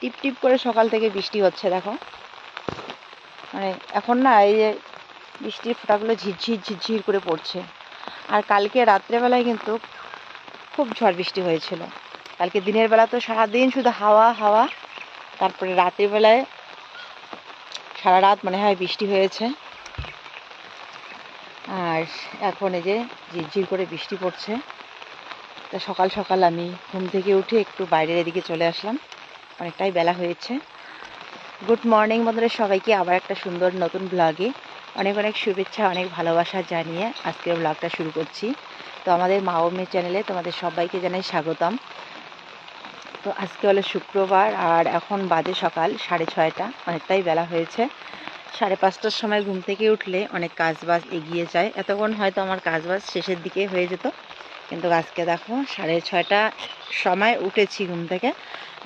টিপ টিপ করে সকাল থেকে বৃষ্টি হচ্ছে, দেখো। মানে এখন না এই যে বৃষ্টির ফোঁটাগুলো ঝিরঝির ঝিরঝির করে পড়ছে। আর কালকে রাত্রেবেলায় কিন্তু খুব ঝড় বৃষ্টি হয়েছিল। কালকে দিনের বেলা তো সারাদিন শুধু হাওয়া হাওয়া। তারপরে রাতের বেলায় সারা রাত মনে হয় বৃষ্টি হয়েছে। আর এখন এই যে ঝিরঝির করে বৃষ্টি পড়ছে। তা সকাল সকাল আমি ঘুম থেকে উঠে একটু বাইরের এদিকে চলে আসলাম। অনেকটাই বেলা হয়েছে। গুড মর্নিং বন্ধুরা, সবাইকে আবার একটা সুন্দর নতুন ব্লগে অনেক অনেক শুভেচ্ছা, অনেক ভালোবাসা জানিয়ে আজকের ব্লগটা শুরু করছি। তো আমাদের মা ও চ্যানেলে তোমাদের সবাইকে জানাই স্বাগতম। তো আজকে হলো শুক্রবার আর এখন বাজে সকাল সাড়ে ছয়টা, অনেকটাই বেলা হয়েছে। সাড়ে পাঁচটার সময় ঘুম থেকে উঠলে অনেক কাজবাজ এগিয়ে যায়। এতক্ষণ হয়তো আমার কাজবাজ শেষের দিকে হয়ে যেত। কিন্তু আজকে দেখো সাড়ে ছয়টা সময় উঠেছি ঘুম থেকে।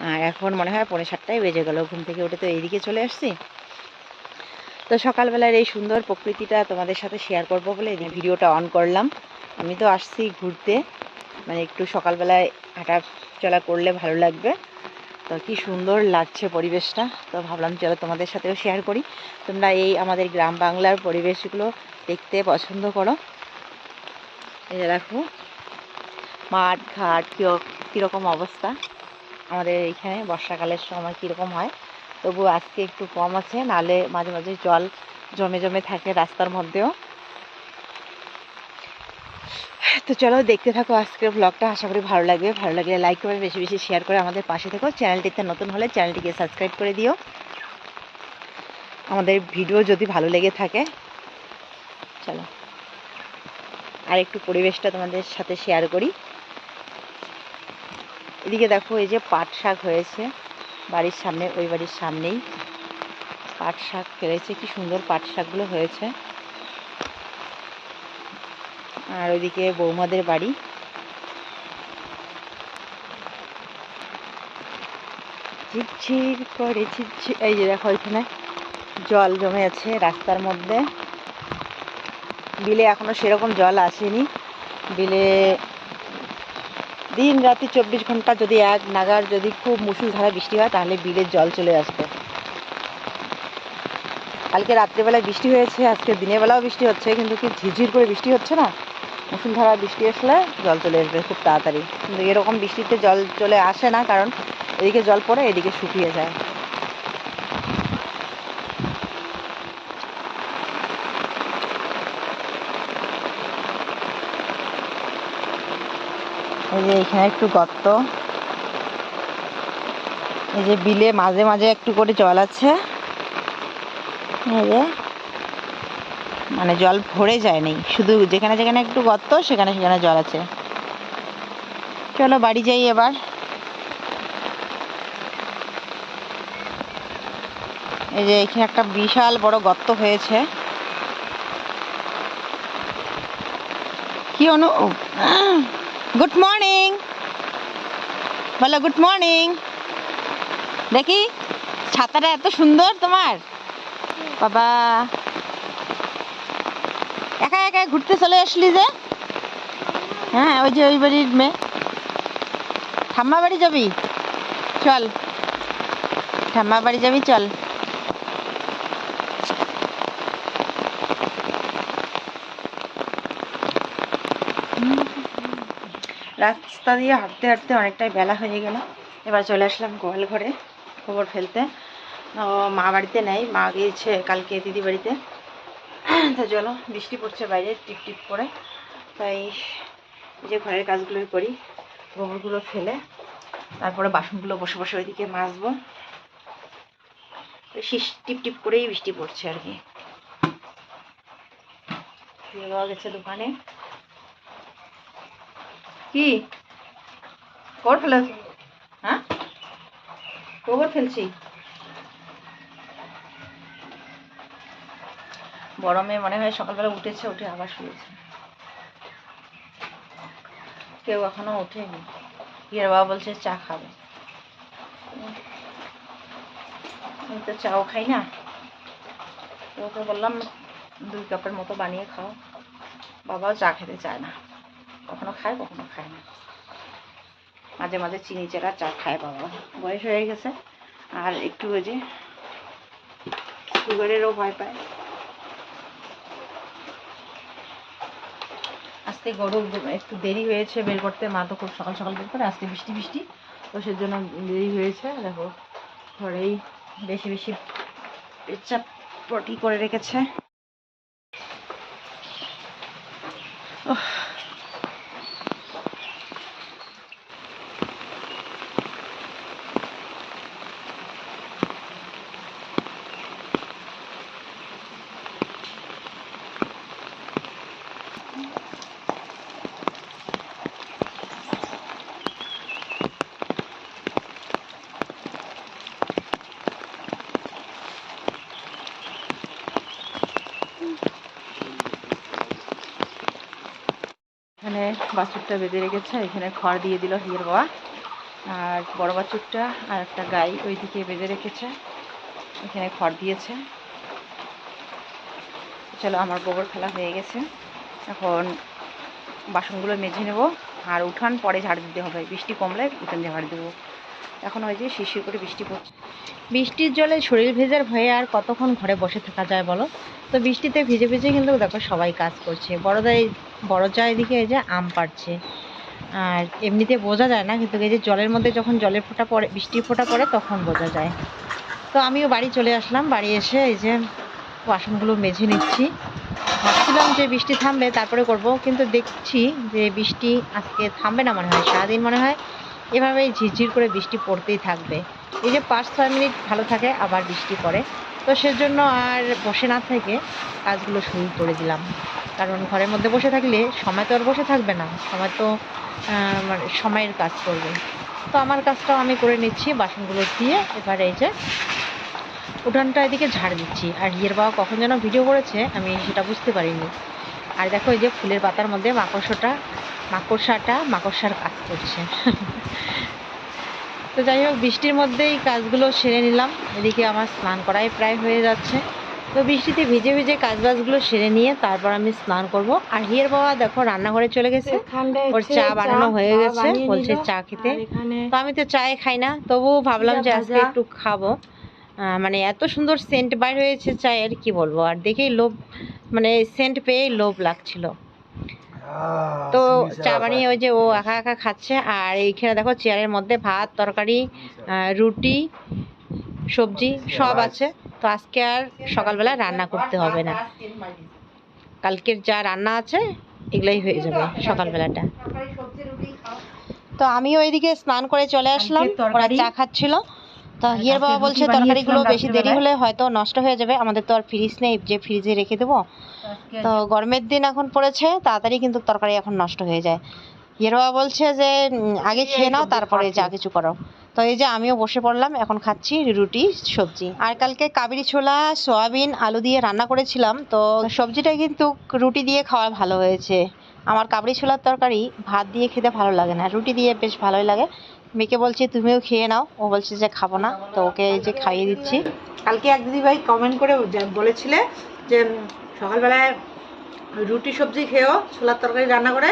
আর এখন মনে হয় পনেরো সাতটায় বেজে গেল, ঘুম থেকে উঠে তো এইদিকে চলে আসছি। তো সকালবেলার এই সুন্দর প্রকৃতিটা তোমাদের সাথে শেয়ার করব বলে এই ভিডিওটা অন করলাম। আমি তো আসছি ঘুরতে মানে একটু সকালবেলায় হাঁটা চলা করলে ভালো লাগবে। তো কি সুন্দর লাগছে পরিবেশটা। তো ভাবলাম চলো তোমাদের সাথেও শেয়ার করি। তোমরা এই আমাদের গ্রাম বাংলার পরিবেশগুলো দেখতে পছন্দ করো। এই দেখো মাঠ, ঘাট কীরকম অবস্থা? আমাদের এইখানে বর্ষাকালের সময় কীরকম হয়? তবু আজকে একটু কম আছে, নালে মাঝে মাঝে জল জমে জমে থাকে রাস্তার মধ্যেও। তো চলো দেখতে থাকো আজকের ব্লগটা আশা করি ভালো লাগবে। ভালো লাগলে লাইক করে বেশি বেশি শেয়ার করে আমাদের পাশে থেকো। চ্যানেলটিতে নতুন হলে চ্যানেলটিকে সাবস্ক্রাইব করে দিও। আমাদের ভিডিও যদি ভালো লেগে থাকে, চলো। আর একটু পরিবেশটা তোমাদের সাথে শেয়ার করি। এদিকে দেখো, এই যে পাট শাক হয়েছে। বাড়ির সামনে, ওই বাড়ির সামনেই পাট শাক ফেলেছে। কি সুন্দর পাট শাকগুলো হয়েছে। আর ওইদিকে বৌমাদের বাড়ি। ঝিরঝির করে ঝিরঝির, এই যে দেখো এখানে জল জমে আছে রাস্তার মধ্যে। বিলে এখনও সেরকম জল আসেনি। বিলে দিন রাতি চব্বিশ ঘণ্টা যদি এক নাগার যদি খুব মুসুলধারা বৃষ্টি হয়, তাহলে বিলের জল চলে আসবে। কালকে রাত্রেবেলায় বৃষ্টি হয়েছে, আজকে দিনের বেলাও বৃষ্টি হচ্ছে, কিন্তু কি ঝিরঝির করে বৃষ্টি হচ্ছে না? মুসুলধারা বৃষ্টি আসলে জল চলে আসবে খুব তাড়াতাড়ি। কিন্তু এরকম বৃষ্টিতে জল চলে আসে না, কারণ এদিকে জল পড়ে, এদিকে শুকিয়ে যায়। এই যে এখানে একটু গর্ত। এই যে বিলে মাঝে মাঝে একটু করে জল আছে। এই যে। মানে জল ভরে যায়নি। শুধু যেখানে যেখানে একটু গর্ত, সেখানে সেখানে জল আছে। চলো বাড়ি যাই এবার। এই যে এখানে একটা বিশাল বড় গর্ত হয়েছে। কি অনু গুড মর্নিং বলো গুড মর্নিং দেখি, ছাতাটা এত সুন্দর তোমার। বাবা। একা একা ঘুরতে চলে আসলি যে। হ্যাঁ ওই যে ওই বাড়ির মেয়ে। ঠাম্মা বাড়ি যাবি? চল। ঠাম্মা বাড়ি যাবি, চল। রাস্তা দিয়ে হাঁটতে হাঁটতে অনেকটাই বেলা হয়ে গেল। এবার চলে আসলাম গোয়াল ঘরে খবর ফেলতে। মা বাড়িতে নেই, মা গিয়েছে কালকে দিদি বাড়িতে। তো চলো, বৃষ্টি পড়ছে বাইরে টিপ টিপ করে। তাই যে ঘরের কাজগুলোই করি, গোবরগুলো ফেলে, তারপরে বাসনগুলো বসে বসে ওইদিকে মাজবো। শীষ টিপ টিপ করেই বৃষ্টি পড়ছে আর কি। গেছে দোকানে। কি? কর ফেলে হ্যাঁ? গোবর ফেলছি। গরমে মনে হয় সকালবেলা উঠেছে, উঠে আবার শুয়েছে। কেউ এখনও ওঠেনি। ইয়ের বাবা বলছে চা খাবে। তো চাও খাই না। ওকে বললাম, দুই কাপের মতো বানিয়ে খাও। বাবাও চা খেতে চায় না। কখনো খায় কখনো খায় না। মাঝে মাঝে চিনি চেরা চা খায় বাবা। বয়স হয়ে গেছে। আর একটু ওই যে সুগারেরও ভয় পায়। আজকে গরু একটু দেরি হয়েছে, বের করতে। মা তো খুব সকাল সকাল বের করে, আজকে বৃষ্টি বৃষ্টি, তো সেজন্য দেরি হয়েছে। দেখো, ঘরেই বেশি বেশি পেচ্ছাপ পটি করে রেখেছে। উফ। এখানে বাছুরটা বেঁধে রেখেছে, এখানে খড় দিয়ে দিল হিয়ের বাবা। আর বড় বাছুরটা আর একটা গাই ওইদিকে বেঁধে রেখেছে, এখানে খড় দিয়েছে। চলো, আমার গোবর ফেলা হয়ে গেছে। এখন বাসনগুলো মেজে নেব। আর উঠান পরে ঝাড় দিতে হবে, বৃষ্টি কমলে উঠান ঝাড় দেবো। এখন ওই যে শিশির করে বৃষ্টি পড়ছে। বৃষ্টির জলে শরীর ভেজার ভয়ে আর কতক্ষণ ঘরে বসে থাকা যায় বলো? তো বৃষ্টিতে ভিজে ভিজে কিন্তু দেখো সবাই কাজ করছে। বড়দাই বড় চা এদিকে এই যে আম পাড়ছে। আর এমনিতে বোঝা যায় না, কিন্তু এই যে জলের মধ্যে যখন জলের ফোঁটা পড়ে, বৃষ্টির ফোঁটা পড়ে, তখন বোঝা যায়। তো আমিও বাড়ি চলে আসলাম। বাড়ি এসে এই যে বাসনগুলো মেঝে নিচ্ছি। ভাবছিলাম যে বৃষ্টি থামবে, তারপরে করব। কিন্তু দেখছি যে বৃষ্টি আজকে থামবে না মনে হয়। সারাদিন মনে হয় এভাবেই ঝিরঝির করে বৃষ্টি পড়তেই থাকবে। এই যে পাঁচ, ছয় মিনিট ভালো থাকে, আবার বৃষ্টি পড়ে। তো সেজন্য আর বসে না থেকে কাজগুলো শুরু করে দিলাম। কারণ ঘরের মধ্যে বসে থাকলে সময় তো আর বসে থাকবে না। সময় তো মানে সময়ের কাজ করবে। তো আমার কাজটাও আমি করে নিচ্ছি, বাসনগুলো দিয়ে এবারে এই যে উঠানটা এদিকে ঝাড় দিচ্ছি। আর হিয়ের বাবা কখন যেন ভিডিও করেছে, আমি সেটা বুঝতে পারিনি। আর দেখো এই যে ফুলের পাতার মধ্যে মাকড়সাটা মাকড়সাটা মাকড়সার কাজ করছে। তো যাই হোক বৃষ্টির মধ্যেই কাজগুলো সেরে নিলাম। এদিকে আমার স্নান করাই প্রায় হয়ে যাচ্ছে। তো বৃষ্টিতে ভিজে ভিজে কাজ বাজগুলো সেরে নিয়ে তারপর আমি স্নান করব। আর হিয়ের বাবা দেখো রান্নাঘরে চলে গেছে। ওর চা বানানো হয়ে গেছে। বলছে চা খেতে। তো আমি তো চায় খাই না তবু ভাবলাম যে আজকে একটু খাব। মানে এত সুন্দর সেন্ট বাইর হয়েছে চায়ের কি বলব? আর দেখেই লোভ মানে সেন্ট পেয়ে লোভ লাগছিল। তো চা বানিয়ে ওই যে ও একা একা খাচ্ছে আর এইখানে দেখো চেয়ারের মধ্যে ভাত তরকারি রুটি সবজি সব আছে। তো আজকে আর সকালবেলা রান্না করতে হবে না। কালকের যা রান্না আছে এগুলাই হয়ে যাবে সকালবেলাটা। তো আমি ওইদিকে স্নান করে চলে আসলাম। ওরা চা খাচ্ছিল। তো হিয়ার বাবা বলছে তরকারিগুলো বেশি দেরি হলে হয়তো নষ্ট হয়ে যাবে আমাদের তো আর ফ্রিজ নেই যে ফ্রিজে রেখে দেবো। তো গরমের দিন এখন পড়েছে তাড়াতাড়ি কিন্তু তরকারি এখন নষ্ট হয়ে যায়। হিয়ার বাবা বলছে যে আগে খেয়ে নাও তারপরে যা কিছু করো। তো এই যে আমিও বসে পড়লাম এখন খাচ্ছি রুটি সবজি। আর কালকে কাবেরি ছোলা সয়াবিন আলু দিয়ে রান্না করেছিলাম তো সবজিটা কিন্তু রুটি দিয়ে খাওয়া ভালো হয়েছে। আমার কাবড়ি ছোলার তরকারি ভাত দিয়ে খেতে ভালো লাগে না রুটি দিয়ে বেশ ভালোই লাগে। মেয়েকে বলছি, তুমিও খেয়ে নাও। ও বলছে যে, খাব না। তো ওকে এই যে খাইয়ে দিচ্ছি। কালকে এক দিদিভাই কমেন্ট করে বলেছিলে যে, সকালবেলায় রুটি, সবজি খেয়েও ছোলার তরকারি রান্না করে।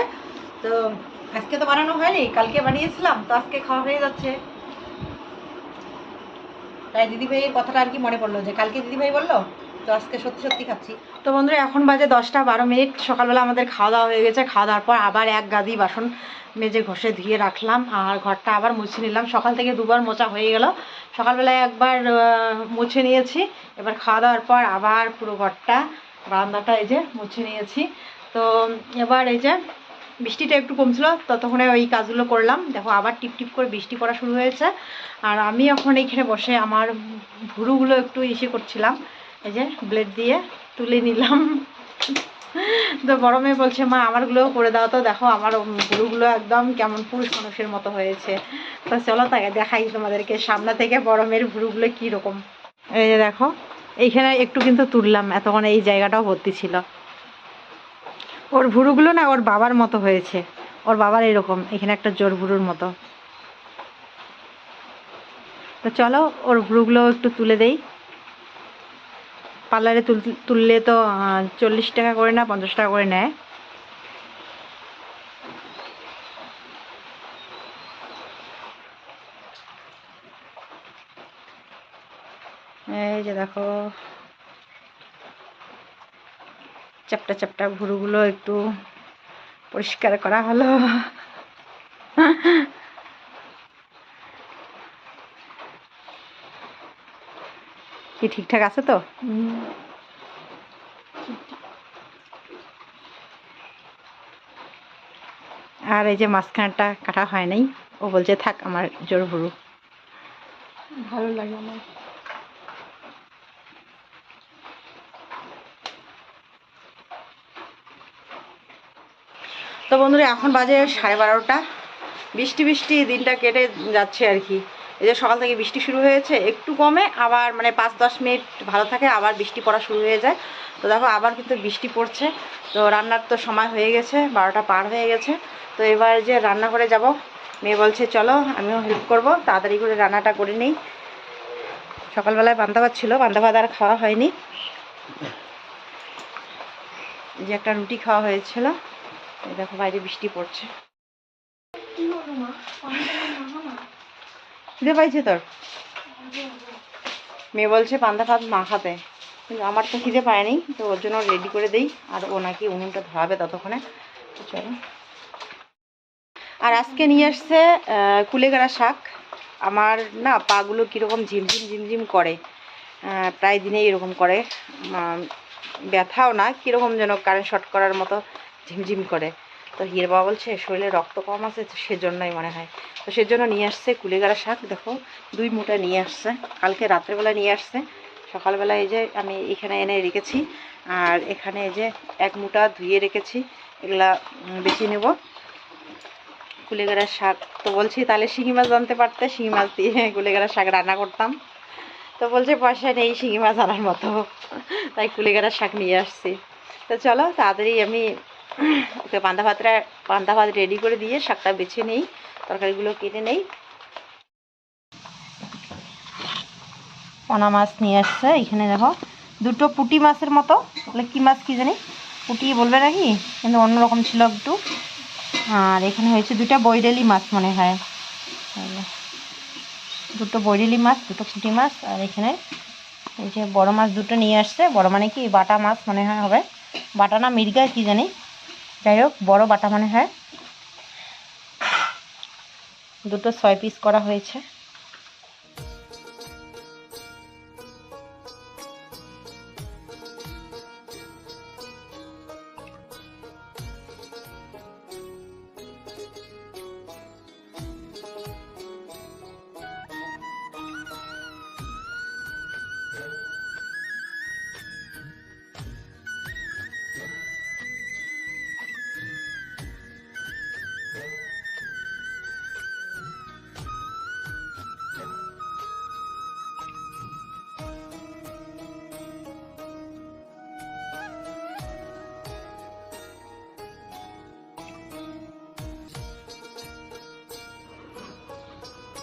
তো আজকে তো বানানো হয়নি, কালকে বানিয়েছিলাম, তো আজকে খাওয়া হয়ে যাচ্ছে। তাই দিদিভাইয়ের কথাটা আর কি মনে পড়ল যে, কালকে দিদিভাই বলল, তো আজকে সত্যি সত্যি খাচ্ছি। তো বন্ধুরা, এখন বাজে দশটা বারো মিনিট, সকালবেলা আমাদের খাওয়া দাওয়া হয়ে গেছে। খাওয়া দাওয়ার পর আবার এক গাদি বাসন মেজে ঘষে ধুয়ে রাখলাম আর ঘরটা আবার মুছে নিলাম। সকাল থেকে দুবার মোচা হয়ে গেল। সকালবেলায় একবার মুছে নিয়েছি। এবার খাওয়া দাওয়ার পর আবার পুরো ঘরটা, বারান্দাটা এই যে মুছে নিয়েছি। তো এবার এই যে বৃষ্টিটা একটু কমছিল, ততক্ষণে ওই কাজগুলো করলাম। দেখো আবার টিপ টিপ করে বৃষ্টি পড়া শুরু হয়েছে। আর আমি এখন এইখানে বসে আমার ভুরুগুলো একটু ইসে করছিলাম। এই যে ব্লেড দিয়ে তুলে নিলাম। তো বড় মেয়ে বলছে, মা আমারগুলোও করে দাও তো, দেখো আমার ভুরুগুলো একদম কেমন পুরুষ মানুষের মতো হয়েছে। তো চলো তাকে দেখাই তোমাদেরকে, সামনে থেকে বড় মেয়ের ভুরুগুলো কীরকম। এই যে দেখো, এইখানে একটু কিন্তু তুললাম, এতক্ষণ এই জায়গাটাও ভর্তি ছিল। ওর ভুরুগুলো না ওর বাবার মতো হয়েছে, ওর বাবার এরকম, এখানে একটা জোর ভুরুর মতো। তো চলো ওর ভুরুগুলো একটু তুলে দেই। পার্লারে তুল, তুললে তো চল্লিশ টাকা করে না, পঞ্চাশ টাকা করে নেয়। এই যে দেখো, চ্যাপটা চ্যাপটা ভুরুগুলো একটু পরিষ্কার করা হলো। কি ঠিকঠাক আছে তো? আর এই যে মাঝখানটা কাটা হয় নাই, ও বলছে থাক আমার জোর ভুরু। ভালো লাগে আমার। তো বন্ধুরা, এখন বাজে সাড়ে বারোটা। বৃষ্টি বৃষ্টি, দিনটা কেটে যাচ্ছে আর কি। এই যে সকাল থেকে বৃষ্টি শুরু হয়েছে, একটু কমে, আবার মানে পাঁচ দশ মিনিট ভালো থাকে, আবার বৃষ্টি পড়া শুরু হয়ে যায়। তো দেখো, আবার কিন্তু বৃষ্টি পড়ছে। তো রান্নার তো সময় হয়ে গেছে, বারোটা পার হয়ে গেছে। তো এবার যে রান্না করে যাব, মেয়ে বলছে, চলো, আমিও হেল্প করব। তাড়াতাড়ি করে রান্নাটা করে নিই। সকালবেলায় পান্তা ছিল পান্তা আর খাওয়া হয়নি। যে একটা রুটি খাওয়া হয়েছিল। দেখো, বাইরে বৃষ্টি পড়ছে। খিদে পাইছে তোর। মেয়ে বলছে, পান্তা ভাত মাখাতে কিন্তু আমার তো খিদে পায়নি তো ওর জন্য রেডি করে দেই। আর ও নাকি উনুনটা ধরাবে ততক্ষণে। চলো। আর আজকে নিয়ে আসছে কুলেগাড়া শাক। আমার না পাগুলো কীরকম ঝিমঝিম ঝিমঝিম করে। প্রায় দিনেই এরকম করে। ব্যথাও না, কীরকম যেন কারেন্ট শর্ট করার মতো ঝিমঝিম করে। তো হির বাবা বলছে, শরীরে রক্ত কম আছে, তো সেজন্যই মনে হয়। তো সেজন্য নিয়ে আসছে কুলেগাড়া শাক, দেখো, দুই মুঠা নিয়ে আসছে। কালকে রাত্রেবেলা নিয়ে আসছে। সকালবেলা এই যে আমি এখানে এনে রেখেছি, আর এখানে এই যে এক মুঠা ধুয়ে রেখেছি, এগুলা বেছে নেব। কুলেগাড়ার শাক, তো বলছি, তাহলে শিঙি মাছ জানতে পারতে? শিঙি মাছ দিয়ে কুলেগাড়ার শাক রান্না করতাম। তো বলছে, পয়সা নেই শিঙি মাছ আনার মতো। তাই কুলেগাড়ার শাক নিয়ে আসছি। তো চলো, তাড়াতাড়ি আমি ওকে পান্তা ভাতটা পান্তা ভাত রেডি করে দিয়ে শাকটা বেছে নেই, তরকারিগুলো কেটে নেই। পোনা মাছ নিয়ে আসছে, এখানে দেখো, দুটো পুঁটি মাছের মতো। বলে কী মাছ কি জানি? পুঁটি বলবে নাকি? কিন্তু অন্যরকম ছিল একটু। আর এখানে হয়েছে দুটো বৈরেলি মাছ মনে হয়। দুটো বৈরেলি মাছ, দুটো পুঁটি মাছ, আর এখানে এই যে বড় মাছ দুটো নিয়ে আসছে। বড় মানে কি? বাটা মাছ মনে হয় হবে। বাটা না মির্গা কি জানি? যাই হোক বড় বাটা মনে হয়। দুটো ছয় পিস করা হয়েছে।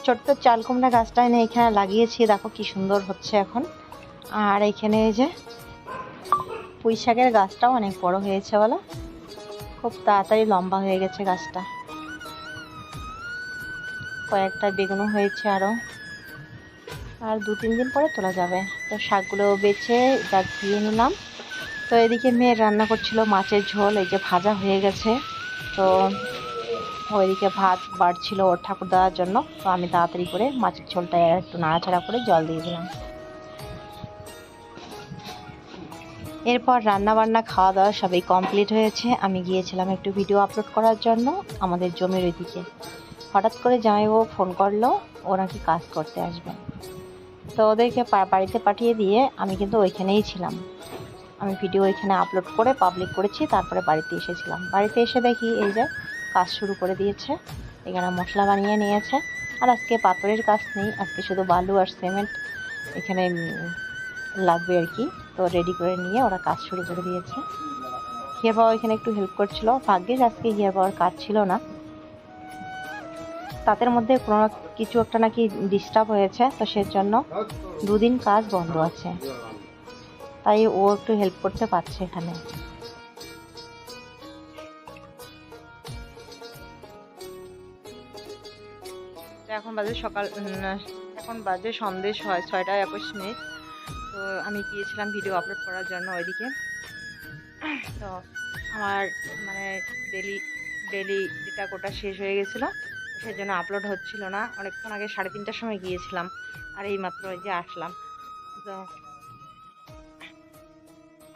ছোট্ট চাল কুমড়া গাছটা এনে এখানে লাগিয়েছি, দেখো কি সুন্দর হচ্ছে এখন। আর এখানে এই যে পুঁই শাকের গাছটাও অনেক বড় হয়েছে বলো। খুব তাড়াতাড়ি লম্বা হয়ে গেছে গাছটা। কয়েকটা বেগুনও হয়েছে আরও আর দু তিন দিন পরে তোলা যাবে। তো শাকগুলো বেছে যা ধুয়ে নিলাম। তো এদিকে মেয়ে রান্না করছিল মাছের ঝোল, এই যে ভাজা হয়ে গেছে। তো ওইদিকে ভাত বাড়ছিল ওর ঠাকুর দেওয়ার জন্য, তো আমি তাড়াতাড়ি করে মাছের ঝোলটা একটু নাড়াচাড়া করে জল দিয়ে দিলাম। এরপর রান্না বান্না, খাওয়া দাওয়া সবই কমপ্লিট হয়েছে। আমি গিয়েছিলাম একটু ভিডিও আপলোড করার জন্য আমাদের জমির ওইদিকে। হঠাৎ করে জামাইবাবু ফোন করল ও নাকি কাজ করতে আসবে? তো ওদেরকে বাড়িতে পাঠিয়ে দিয়ে আমি কিন্তু ওইখানেই ছিলাম। আমি ভিডিও ওইখানে আপলোড করে পাবলিক করেছি, তারপরে বাড়িতে এসেছিলাম। বাড়িতে এসে দেখি এই যে কাজ শুরু করে দিয়েছে। এখানে মশলা বানিয়ে নিয়েছে। আর আজকে পাথরের কাজ নেই। আজকে শুধু বালু আর সিমেন্ট এখানে লাগবে আর কি। তো রেডি করে নিয়ে ওরা কাজ শুরু করে দিয়েছে। হিয়ার বাবা এখানে একটু হেল্প করছিল। ভাগ্যিস আজকে হিয়ার বাবার কাজ ছিল না। তাদের মধ্যে কোনো কিছু একটা নাকি ডিস্টার্ব হয়েছে। তো সেজন্য দুদিন কাজ বন্ধ আছে। তাই ও একটু হেল্প করতে পারছে এখানে। বাজে সকাল এখন বাজে সন্দেশ হয় ছয়টা একুশ মিনিট। তো আমি গিয়েছিলাম ভিডিও আপলোড করার জন্য ওইদিকে। তো আমার মানে ডেলি ডেলি ডেটা কোটা শেষ হয়ে গেছিল সেই জন্য আপলোড হচ্ছিল না। অনেকক্ষণ আগে সাড়ে তিনটার সময় গিয়েছিলাম, আর এই মাত্র যে আসলাম। তো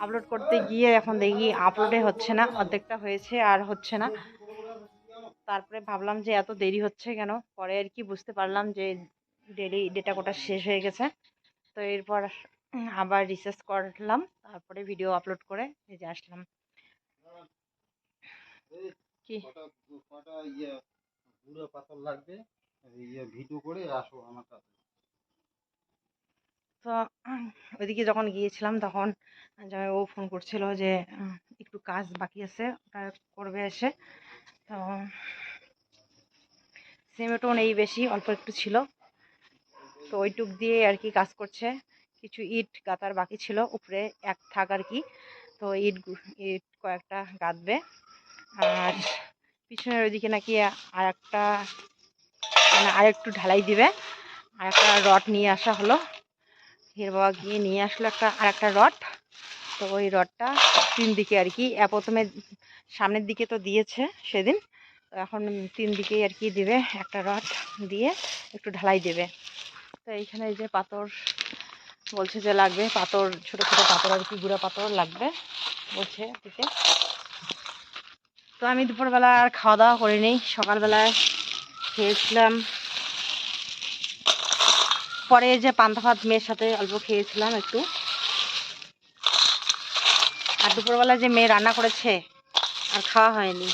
আপলোড করতে গিয়ে এখন দেখি আপলোডে হচ্ছে না, অর্ধেকটা হয়েছে আর হচ্ছে না। তারপরে ভাবলাম যে এত দেরি হচ্ছে কেন? পরে আর কি বুঝতে পারলাম যে ডেলি ডেটা কোটা শেষ হয়ে গেছে। তো এরপর আবার রিসার্চ করলাম, তারপরে ভিডিও আপলোড করে এই যে আসলাম। কি? তো ওইদিকে যখন গিয়েছিলাম তখন ও ফোন করছিল যে, একটু কাজ বাকি আছে, ওটা করবে এসে। তো সিমেন্টও নেই বেশি, অল্প একটু ছিল। তো ওইটুক দিয়ে আর কি কাজ করছে। কিছু ইট গাঁথার বাকি ছিল, উপরে এক থাক আর কি। তো ইট ইট কয়েকটা গাঁথবে। আর পিছনের ওইদিকে নাকি আর একটা মানে আর একটু ঢালাই দিবে। আর একটা রড নিয়ে আসা হলো। হির বাবা গিয়ে নিয়ে আসলো একটা, আর একটা রড। তো ওই রডটা তিন দিকে আর কি। প্রথমে সামনের দিকে তো দিয়েছে সেদিন। এখন তিন দিকেই আর কি দিবে, একটা রড দিয়ে একটু ঢালাই দেবে। তো এইখানে এই যে পাথর বলছে যে লাগবে, পাথর, ছোট ছোট পাথর আর কি, গুঁড়া পাথর লাগবে বলছে দিতে তো আমি দুপুরবেলা আর খাওয়া দাওয়া করিনি, সকালবেলায় খেয়েছিলাম। পরে যে পান্তা ভাত মেয়ের সাথে অল্প খেয়েছিলাম একটু। আর দুপুরবেলা যে মেয়ে রান্না করেছে আর খাওয়া হয়নি।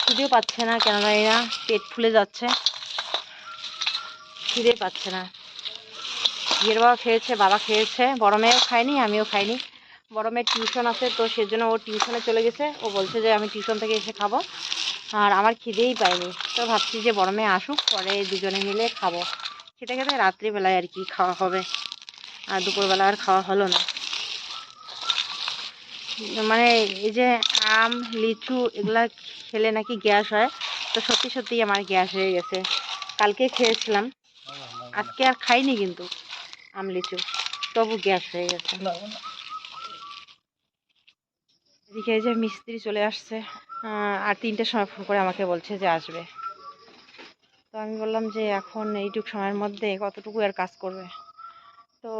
খিদেও পাচ্ছে না কেন জানি না পেট ফুলে যাচ্ছে। খিদে পাচ্ছে না। বিয়ের বাবা খেয়েছে বাবা খেয়েছে, বড় মেয়েও খায়নি, আমিও খাইনি। বড় মেয়ের টিউশন আছে, তো সেজন্য ও টিউশনে চলে গেছে। ও বলছে যে, আমি টিউশন থেকে এসে খাব। আর আমার খিদেই পাইনি তো ভাবছি যে, বড় মেয়ে আসুক, পরে দুজনে মিলে খাব। খেতে খেতে রাত্রিবেলায় আর কি খাওয়া হবে। আর দুপুরবেলা আর খাওয়া হলো না। মানে এই যে আম, লিচু এগুলা খেলে নাকি গ্যাস হয়। তো সত্যি সত্যি আমার গ্যাস হয়ে গেছে। কালকে খেয়েছিলাম। আজকে আর খাইনি কিন্তু আম, লিচু। তবু গ্যাস হয়ে গেছে। এদিকে যে মিস্ত্রি চলে আসছে। আর তিনটের সময় ফোন করে আমাকে বলছে যে আসবে। তো আমি বললাম যে এখন এইটুক সময়ের মধ্যে কতটুকু আর কাজ করবে। তো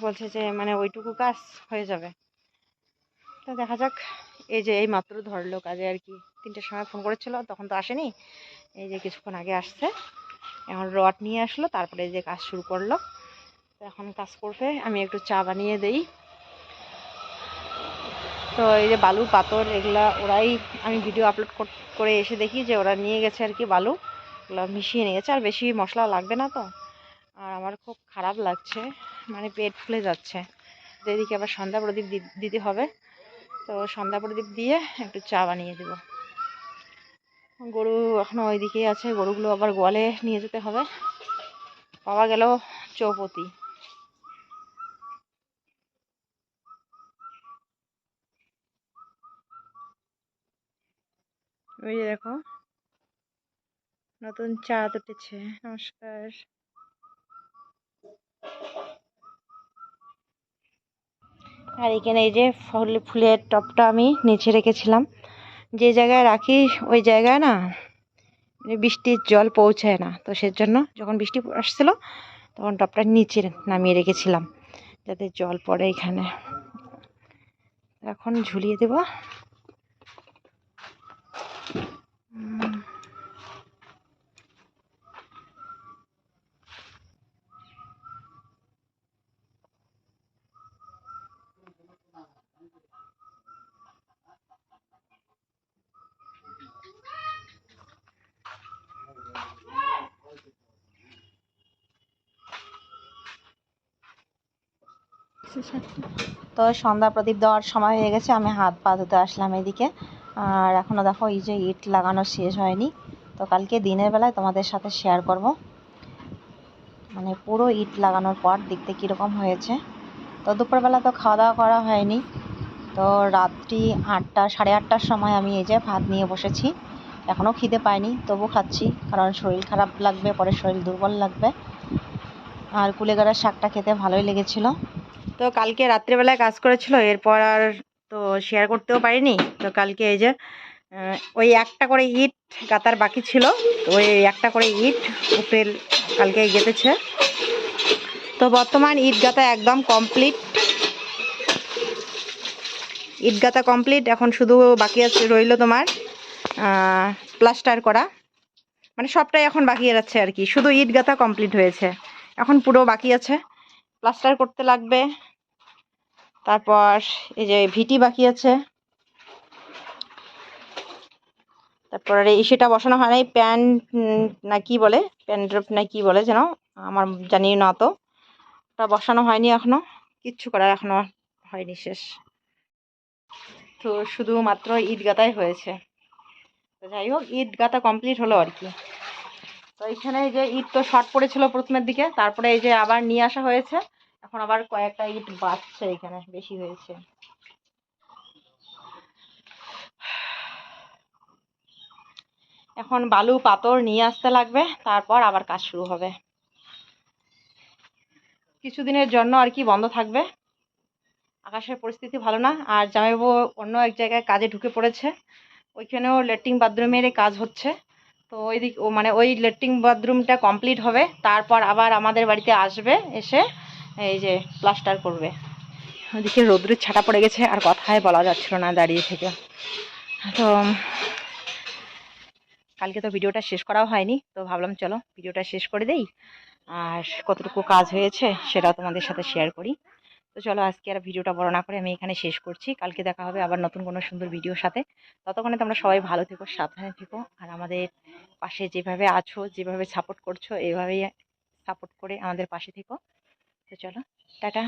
বলছে যে মানে ওইটুকু কাজ হয়ে যাবে। তো দেখা যাক এই যে এই মাত্র ধরলো কাজে আর কি। তিনটের সময় ফোন করেছিল, তখন তো আসেনি। এই যে কিছুক্ষণ আগে আসছে। এখন রড নিয়ে আসলো, তারপরে যে কাজ শুরু করল। তো এখন কাজ করবে, আমি একটু চা বানিয়ে দেই। তো এই যে বালু, পাথর এগুলা ওরাই, আমি ভিডিও আপলোড করে এসে দেখি যে ওরা নিয়ে গেছে আর কি বালু। এগুলো মিশিয়ে নিয়ে গেছে, আর বেশি মশলা লাগবে না তো। আর আমার খুব খারাপ লাগছে মানে পেট ফুলে যাচ্ছে। তো এদিকে আবার সন্ধ্যা প্রদীপ দিতে হবে। তো সন্ধ্যা প্রদীপ দিয়ে একটু চা বানিয়ে দেব। গরু এখনও ওইদিকেই আছে, গরুগুলো আবার গোয়ালে নিয়ে যেতে হবে। পাওয়া গেল চৌপতি। ওই দেখো, নতুন চাঁদ উঠেছে, নমস্কার। আর এখানে এই যে ফুল, ফুলের টপটা আমি নিচে রেখেছিলাম। যে জায়গায় রাখি, ওই জায়গায় না বৃষ্টির জল পৌঁছায় না। তো সেজন্য যখন বৃষ্টি আসছিল, তখন টপটা নিচে নামিয়ে রেখেছিলাম, যাতে জল পড়ে এখানে। এখন ঝুলিয়ে দেব। তো সন্ধ্যা প্রদীপ দেওয়ার সময় হয়ে গেছে, আমি হাত পা ধুতে আসলাম এদিকে। আর এখনও দেখো এই যে ইট লাগানো শেষ হয়নি। তো কালকে দিনের বেলায় তোমাদের সাথে শেয়ার করব। মানে পুরো ইট লাগানোর পর দেখতে কীরকম হয়েছে। তো দুপুরবেলা তো খাওয়া দাওয়া করা হয়নি। তো রাত্রি আটটা, সাড়ে আটটার সময় আমি এই যে ভাত নিয়ে বসেছি। এখনও খিদে পাইনি, তবু খাচ্ছি, কারণ শরীর খারাপ লাগবে, পরে শরীর দুর্বল লাগবে। আর কুলেগাড়ার শাকটা খেতে ভালোই লেগেছিলো। তো কালকে রাত্রেবেলায় কাজ করেছিল, এরপর আর তো শেয়ার করতেও পারিনি। তো কালকে এই যে ওই একটা করে ইট গাতার বাকি ছিল ওই একটা করে ইট উপরের কালকে গেঁথেছে। তো বর্তমান ইট গাতা একদম কমপ্লিট ইট গাতা কমপ্লিট এখন শুধু বাকি আছে, রইল তোমার প্লাস্টার করা। মানে সবটাই এখন বাকি যাচ্ছে আর কি, শুধু ইট গাতা কমপ্লিট হয়েছে। এখন পুরো বাকি আছে। প্লাস্টার করতে লাগবে। তারপর এই যে ভিটি বাকি আছে। তারপর সেটা বসানো হয় নাই প্যান্ট না কি বলে, প্যান ড্রপ না কি বলে যেন, আমার জানি না তো। ওটা বসানো হয়নি এখনও, কিচ্ছু করার এখনও হয়নি শেষ। তো শুধুমাত্র ইট গাতাই হয়েছে। তো যাই হোক ইট গাতা কমপ্লিট হলো আর কি। তো এখানে যে ঈদ তো শর্ট পড়েছিল প্রথমের দিকে, তারপরে এই যে আবার নিয়ে আসা হয়েছে। এখন আবার কয়েকটা ইট বাঁচছে এখানে, বেশি হয়েছে। এখন বালু, পাথর নিয়ে আসতে লাগবে, তারপর আবার কাজ শুরু হবে। কিছুদিনের জন্য আর কি বন্ধ থাকবে। আকাশের পরিস্থিতি ভালো না, আর জামাইবাবু অন্য এক জায়গায় কাজে ঢুকে পড়েছে। ওইখানেও লেট্রিন বাথরুমের কাজ হচ্ছে। তো ওই দিক মানে ওই লেট্রিন বাথরুমটা কমপ্লিট হবে, তারপর আবার আমাদের বাড়িতে আসবে এসে এই যে প্লাস্টার করবে। ওদিকে রোদ্রের ছাটা পড়ে গেছে, আর কথাই বলা যাচ্ছিল না দাঁড়িয়ে থেকে। তো, কালকে তো ভিডিওটা শেষ করাও হয়নি, তো ভাবলাম চলো ভিডিওটা শেষ করে দেই। আর কতটুকু কাজ হয়েছে সেটাও তোমাদের সাথে শেয়ার করি। তো চলো আজকে আর ভিডিওটা বড় না করে আমি এখানে শেষ করছি। কালকে দেখা হবে আবার নতুন কোনো সুন্দর ভিডিওর সাথে। ততক্ষণে তোমরা সবাই ভালো থেকো, সাবধানে থেকো। আর আমাদের পাশে যেভাবে আছো, যেভাবে সাপোর্ট করছ, এভাবেই সাপোর্ট করে আমাদের পাশে থেকো। তো চলো টাটা।